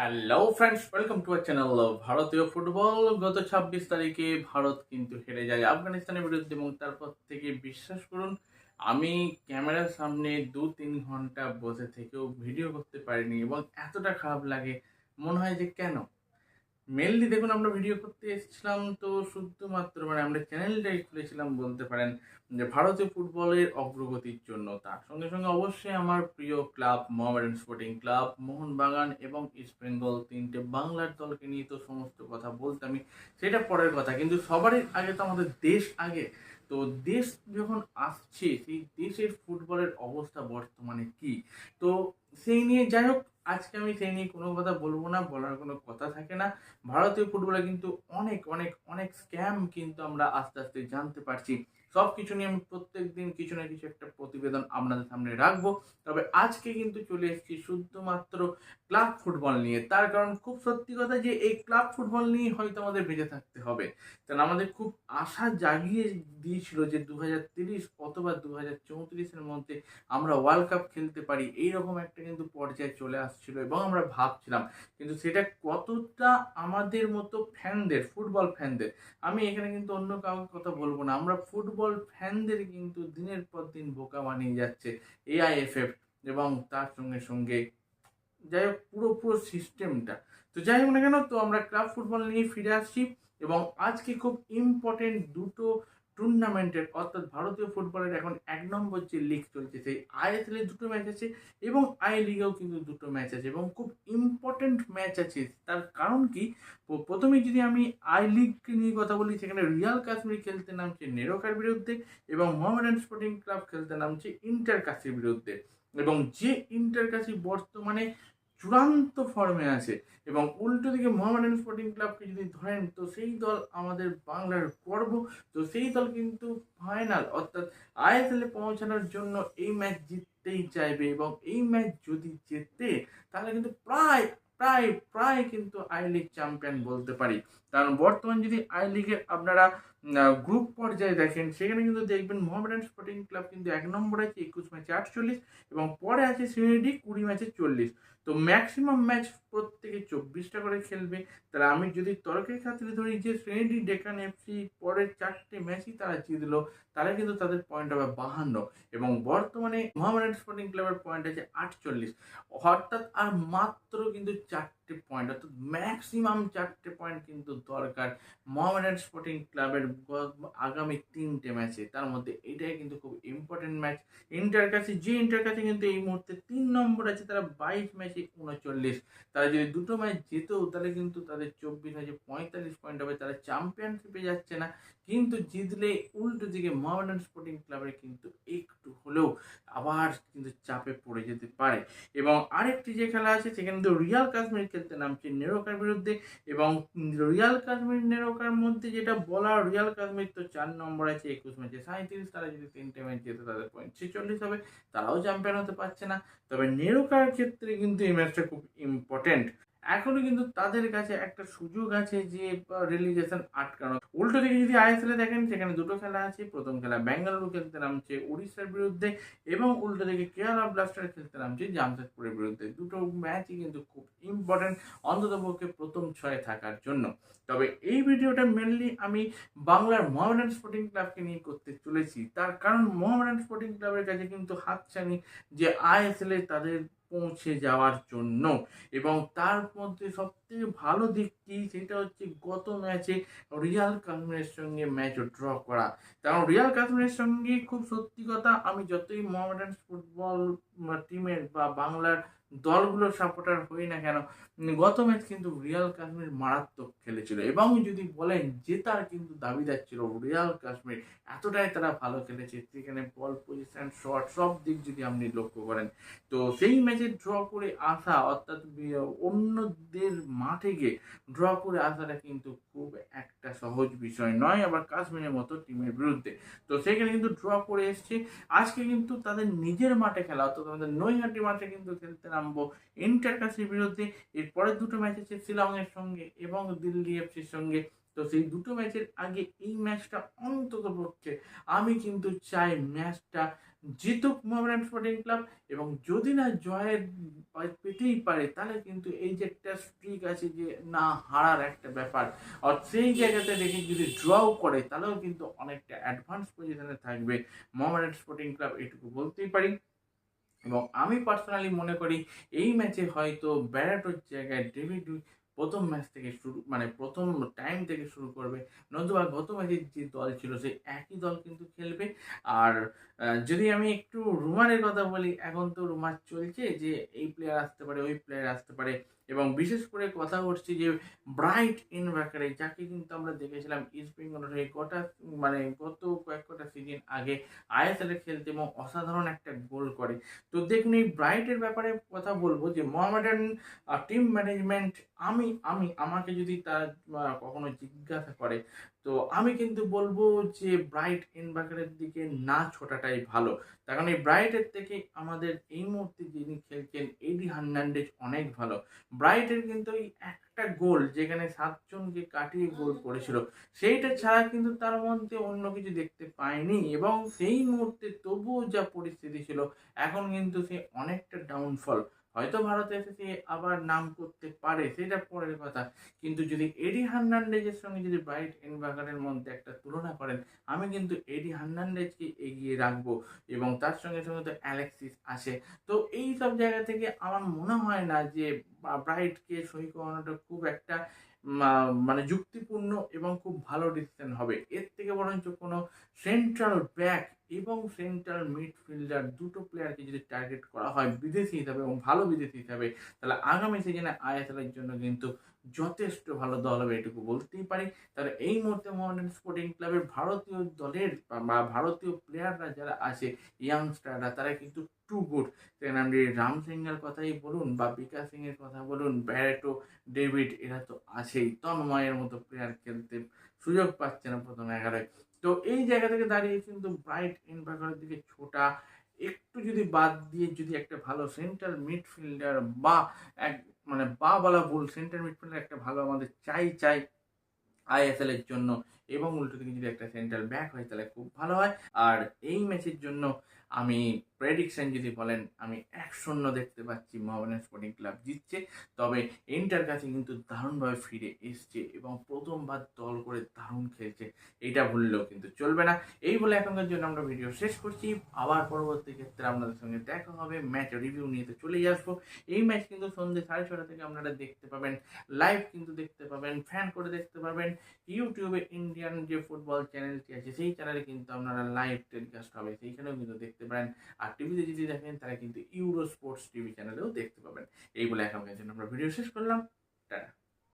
Hello friends welcome to our channel ভারতীয় football গত ছাব্বিশ তারিখে ভারত কিন্তু হেরে যায় আফগানিস্তানের বিরুদ্ধে এবং তারপর থেকে বিশ্বাস করুন, আমি ক্যামেরার সামনে দু তিন ঘণ্টা বসে থেকেও ভিডিও করতে পারিনি এবং এতটা খারাপ লাগে, মনে হয় যে কেন? মেনলি দেখুন, আমরা ভিডিও করতে এসেছিলাম তো শুধুমাত্র মানে আমরা চ্যানেলটাই খুলেছিলাম বলতে পারেন ভারতীয় ফুটবলের অগ্রগতির জন্য তার। সঙ্গে সঙ্গে অবশ্যই আমার প্রিয় club, Mohammedan sporting club, Mohun Bagan এবং ইস্ট বেঙ্গল তিনটে বাংলার দলকে নিয়ে তো সমস্ত কথা বলতামই সেটা পরের কথা। কিন্তু সবারই আগে তো আমাদের দেশ আগে। তো দেশ যখন আসছে, সেই দেশের ফুটবলের অবস্থা বর্তমানে কি? তো সেই নিয়ে যাই হোক, আজকে আমি সেই নিয়ে কোনো কথা বলব না, বলার কোনো কথা থাকে না। ভারতীয় ফুটবলে কিন্তু অনেক অনেক অনেক স্ক্যাম কিন্তু আমরা আস্তে আস্তে জানতে পারছি। সব কিছু নিয়ে আমি প্রত্যেক দিন কিছু না কিছু একটা প্রতিবেদন আপনাদের সামনে রাখব। তবে আজকে কিন্তু চলে এসেছি শুধুমাত্র ক্লাব ফুটবল নিয়ে। তার কারণ খুব সত্যি কথা যে, এই ক্লাব ফুটবল নিয়ে হয়তো আমাদের বেঁচে থাকতে হবে। কারণ আমাদের খুব আশা জাগিয়ে দিয়েছিল যে দু অথবা দু হাজার মধ্যে আমরা ওয়ার্ল্ড কাপ খেলতে পারি, এইরকম একটা কিন্তু পর্যায়ে চলে আসছিল এবং আমরা ভাবছিলাম। কিন্তু সেটা কতটা আমাদের মতো ফ্যানদের ফুটবল ফ্যানদের আমি এখানে কিন্তু অন্য কাউকে কথা বলব না। আমরা ফুটবল ফ্যানদের কিন্তু দিনের পর দিন বোকা বানিয়ে যাচ্ছে এআইএফএফ এবং তার সঙ্গে সঙ্গে যাই হোক পুরো পুরো সিস্টেমটা তো যাই হোক না কেন, তো আমরা ক্লাব ফুটবল নিয়ে ফিরে আসছি এবং আজকে খুব ইম্পর্টেন্ট দুটো টুর্নামেন্টের অর্থাৎ ভারতীয় ফুটবলের এখন এক নম্বর যে লিগ চলছে, সেই আইএসএল এর দুটো ম্যাচ আছে এবং আই লিগেও কিন্তু দুটো ম্যাচ আছে এবং খুব ইম্পর্টেন্ট ম্যাচ আছে। তার কারণ কি? প্রথমে যদি আমি আই লিগকে নিয়ে কথা বলি, সেখানে রিয়াল কাশ্মীর খেলতে নামছে নেরোকার বিরুদ্ধে এবং মোহামেডান স্পোর্টিং ক্লাব খেলতে নামছে ইন্টার কাশির বিরুদ্ধে। এবং যে ইন্টার কাশি বর্তমানে চূড়ান্ত ফর্মে আছে। এবং উল্টো দিকে মোহামেডান স্পোর্টিং ক্লাবকে যদি ধরেন, তো সেই দল আমাদের বাংলার গর্ব। তো সেই দল কিন্তু ফাইনাল অর্থাৎ আইএসএল পৌঁছানোর জন্য এই ম্যাচ জিততেই চাইবে। এবং এই ম্যাচ যদি জেতে, তাহলে কিন্তু প্রায় প্রায় প্রায় কিন্তু আই লিগ চ্যাম্পিয়ন বলতে পারি। কারণ বর্তমান যদি আই লিগের আপনারা গ্রুপ পর্যায়ে দেখেন, সেখানে কিন্তু দেখবেন মোহামেডান স্পোর্টিং ক্লাব কিন্তু এক নম্বরে আছে একুশ ম্যাচে আটচল্লিশ এবং পরে আছে সিনিয়রিটি কুড়ি ম্যাচে চল্লিশ। তো ম্যাক্সিমাম ম্যাচ প্রত্যেকে চব্বিশটা করে খেলবে। তাহলে আমি যদি তর্কের খাতিরে ধরি যে শ্রেণীটি ডেকান এফসি পরের চারটে ম্যাচই তারা জিতলো তাহলে কিন্তু তাদের পয়েন্ট হবে বাহান্ন। এবং বর্তমানে মোহামেডান স্পোর্টিং ক্লাবের পয়েন্ট আছে আটচল্লিশ। অর্থাৎ আর মাত্র কিন্তু চারটে পয়েন্ট অর্থাৎ ম্যাক্সিমাম চারটে পয়েন্ট কিন্তু দরকার। মোহামেডান স্পোর্টিং ক্লাবের আগামী তিনটে ম্যাচে তার মধ্যে এটাই কিন্তু খুব ইম্পর্টেন্ট ম্যাচ ইন্টার কাছে, যে ইন্টার কাছে কিন্তু এই মুহূর্তে তিন নম্বর আছে, তারা বাইশ ম্যাচে উনচল্লিশ। তারা যদি দুটো ম্যাচ জেতেও, তাহলে কিন্তু তাদের চব্বিশ ম্যাচে পঁয়তাল্লিশ পয়েন্ট হবে। তারা চ্যাম্পিয়নশিপে যাচ্ছে না। কিন্তু জিতলে উল্টো দিকে মোহামেডান স্পোর্টিং ক্লাবের কিন্তু একটু হলেও আবার কিন্তু চাপে পড়ে যেতে পারে। এবং আরেকটি যে খেলা আছে, সেখানে তো রিয়াল কাশ্মীর খেলতে নামছে নেরোকার বিরুদ্ধে এবং রিয়াল কাশ্মীর নেরোকার মধ্যে যেটা বলা রিয়াল কাশ্মীর তো চার নম্বর আছে, একুশ ম্যাচে সাঁত্রিশ তারা যদি তিনটে ম্যাচ জেতে তাদের পয়েন্ট ছেচল্লিশ হবে, তারাও চ্যাম্পিয়ন হতে পারছে না। তবে নেরোকার ক্ষেত্রে কিন্তু এই ম্যাচটা খুব ইম্পর্টেন্ট এখনও কিন্তু তাদের কাছে একটা সুযোগ আছে যে রিলিগেশন আটকানো। উল্টো দিকে যদি আইএসএল দেখেন, সেখানে দুটো খেলা আছে। প্রথম খেলা বেঙ্গালুরু খেলতে নামছে উড়িষ্যার বিরুদ্ধে এবং উল্টো দিকে কেরালা ব্লাস্টার খেলতে নামছে জামশেদপুরের বিরুদ্ধে। দুটো ম্যাচই কিন্তু খুব ইম্পর্টেন্ট অন্তত পক্ষে প্রথম ছয়ে থাকার জন্য। তবে এই ভিডিওটা মেনলি আমি বাংলার মোহামেডান স্পোর্টিং ক্লাবকে নিয়ে করতে চলেছি। তার কারণ মোহামেডান স্পোর্টিং ক্লাবের কাছে কিন্তু হাতছানি যে আইএসএল তাদের পৌঁছে যাওয়ার জন্য। এবং তার মধ্যে সবথেকে ভালো দিকটি সেটা হচ্ছে গত ম্যাচে রিয়াল কাশ্মীরের সঙ্গে ম্যাচ ড্র করা। কারণ রিয়াল কাশ্মীরের সঙ্গে খুব সত্যি কথা, আমি যতই মোহামেডান ফুটবল টিমের বা বাংলার দলগুলোর সাপোর্টার হই না কেন গত ম্যাচ কিন্তু রিয়াল কাশ্মীর মারাত্মক খেলেছিল এবং যদি বলেন জেতার কিন্তু দাবিদার ছিল রিয়াল কাশ্মীর, এতটাই তারা ভালো খেলেছে সেখানে বল পজিশন শট সব দিক যদি আপনি লক্ষ্য করেন। তো সেই ম্যাচে ড্র করে আসা অর্থাৎ অন্যদের মাঠে গিয়ে ড্র করে আসাটা কিন্তু খুব একটা সহজ বিষয় নয়, আবার কাশ্মীরের মতো টিমের বিরুদ্ধে। তো সেখানে কিন্তু ড্র করে এসছে। আজকে কিন্তু তাদের নিজের মাঠে খেলা অর্থাৎ আমাদের নৈহাটি মাঠে কিন্তু খেলতে নামবো ইন্টার কাশির বিরুদ্ধে। এরপরের দুটো ম্যাচ আছে শিলংয়ের সঙ্গে এবং দিল্লি এফসির সঙ্গে। তো সেই দুটো ম্যাচের আগে এই ম্যাচটা অন্তত পক্ষে আমি কিন্তু চাই ম্যাচটা জিতুক মোহামেডান স্পোর্টিং ক্লাব এবং যদি না জয়ের পেতেই পারে, তাহলে কিন্তু এই যে একটা স্ট্রিক আছে যে না হারার একটা ব্যাপার, আর সেই জায়গাতে রেখে যদি ড্রও করে, তাহলেও কিন্তু অনেকটা অ্যাডভান্স পজিশনে থাকবে মোহামেডান স্পোর্টিং ক্লাব, এটুকু বলতেই পারি। এবং আমি পার্সোনালি মনে করি, এই ম্যাচে হয়তো ব্যারাটোর জায়গায় ডেভিড প্রথম ম্যাচ থেকে শুরু মানে প্রথম টাইম থেকে শুরু করবে। নতুবা গত ম্যাচের যে দল ছিল, সেই একই দল কিন্তু খেলবে। আর যদি আমি একটু রুমারের কথা বলি, এখন তো রুমার চলছে যে এই প্লেয়ার আসতে পারে, ওই প্লেয়ার আসতে পারে। এবং বিশেষ করে কথা উঠছে যে ব্রাইট ইনভার্কারে যাকে কিন্তু আমরা দেখেছিলাম ইস্ট বেঙ্গলের হয়ে কটা মানে গত কয়েক কটা সিজন আগে আইএসএল খেলতে এবং অসাধারণ একটা গোল করে। তো দেখুন, এই ব্রাইটের ব্যাপারে কথা বলব যে মোহামেডান টিম ম্যানেজমেন্ট আমি আমি, আমাকে যদি তার কখনো জিজ্ঞাসা করে, তো আমি কিন্তু বলব যে ব্রাইট ইনভার্কারের দিকে না ছোটাটাই ভালো। তার কারণ এই ব্রাইটের থেকে আমাদের এই মুহূর্তে যিনি খেলছেন এডি হার্নান্ডেজ অনেক ভালো। ব্রাইটের কিন্তু ওই একটা গোল যেখানে সাতজনকে কাটিয়ে গোল করেছিল, সেইটা ছাড়া কিন্তু তার মধ্যে অন্য কিছু দেখতে পায়নি এবং সেই মুহূর্তে তবুও যা পরিস্থিতি ছিল, এখন কিন্তু সে অনেকটা ডাউনফল হয়তো ভারতে এসে সে আবার নাম করতে পারে, সেটা পরের কথা। কিন্তু যদি এডি হার্নান্ডেজের সঙ্গে যদি ব্রাইট এনবাগারের মধ্যে একটা তুলনা করেন, আমি কিন্তু এডি হার্নান্ডেজকে এগিয়ে রাখব এবং তার সঙ্গে সঙ্গে তো অ্যালেক্সিস আসে। তো এই সব জায়গা থেকে আমার মনে হয় না যে ব্রাইটকে সই করানোটা খুব একটা মানে যুক্তিপূর্ণ এবং খুব ভালো ডিসিশন হবে। এর থেকে বরঞ্চ কোনো সেন্ট্রাল ব্যাক এবং সেন্ট্রাল মিডফিল্ডার দুটো প্লেয়ারকে যদি টার্গেট করা হয় বিদেশি হিসাবে এবং ভালো বিদেশি হিসাবে, তাহলে আগামী সিজনে আইএসএল এর জন্য কিন্তু যথেষ্ট ভালো দল হবে এটুকু বলতেই পারি। তাহলে এই মুহূর্তে মোহামেডান স্পোর্টিং ক্লাবের ভারতীয় দলের বা- ভারতীয় প্লেয়াররা যারা আছে ইয়াংস্টাররা তারা কিন্তু টু গুড সেখানে আপনি রাম সিংয়ের কথাই বলুন বা বিকাশ সিং এর কথা বলুন, ব্যারেটো, ডেভিড, এরা তো আছেই। তন্ময়ের মতো প্লেয়ার খেলতে সুযোগ পাচ্ছে না প্রথম এগারোয়। তো এই জায়গা থেকে দাঁড়িয়ে কিন্তু ব্রাইট ইনভার্টারের দিকে ছোটা, একটু যদি বাদ দিয়ে যদি একটা ভালো সেন্টার মিডফিল্ডার বা এক মানে বা বলা ভুল সেন্টার মিডফিল্ডার একটা ভালো আমাদের চাই চাই আইএসএল এর জন্য এবং উল্টো দিকে যদি একটা সেন্ট্রাল ব্যাক হয় তাহলে খুব ভালো হয়। আর এই ম্যাচের জন্য আমি প্রেডিকশন যদি বলেন, আমি এক শূন্য দেখতে পাচ্ছি মোহামেডান স্পোর্টিং ক্লাব জিতছে। তবে ইন্টার কাছে কিন্তু দারুণভাবে ফিরে এসছে এবং প্রথমবার দল করে দারুণ খেলছে। এটা ভুললেও কিন্তু চলবে না। এই বলে এখনকার জন্য আমরা ভিডিও শেষ করছি। আবার পরবর্তী ক্ষেত্রে আপনাদের সঙ্গে দেখা হবে। ম্যাচ রিভিউ নিয়ে তো চলেই আসব। এই ম্যাচ কিন্তু সন্ধ্যে সাড়ে ছটা থেকে আপনারা দেখতে পাবেন। লাইভ কিন্তু দেখতে পাবেন ফ্যান করে দেখতে পাবেন ইউটিউবে ইন্ডিয়ান যে ফুটবল চ্যানেলটি আছে, সেই চ্যানেলে কিন্তু আপনারা লাইভ টেলিকাস্ট হবে। সেইখানেও কিন্তু দেখতে পারেন। আর টিভিতে যদি দেখেন, তারা কিন্তু ইউরো স্পোর্টস টিভি চ্যানেলেও দেখতে পাবেন। এই বলে এখনকার জন্য আমরা ভিডিও শেষ করলাম।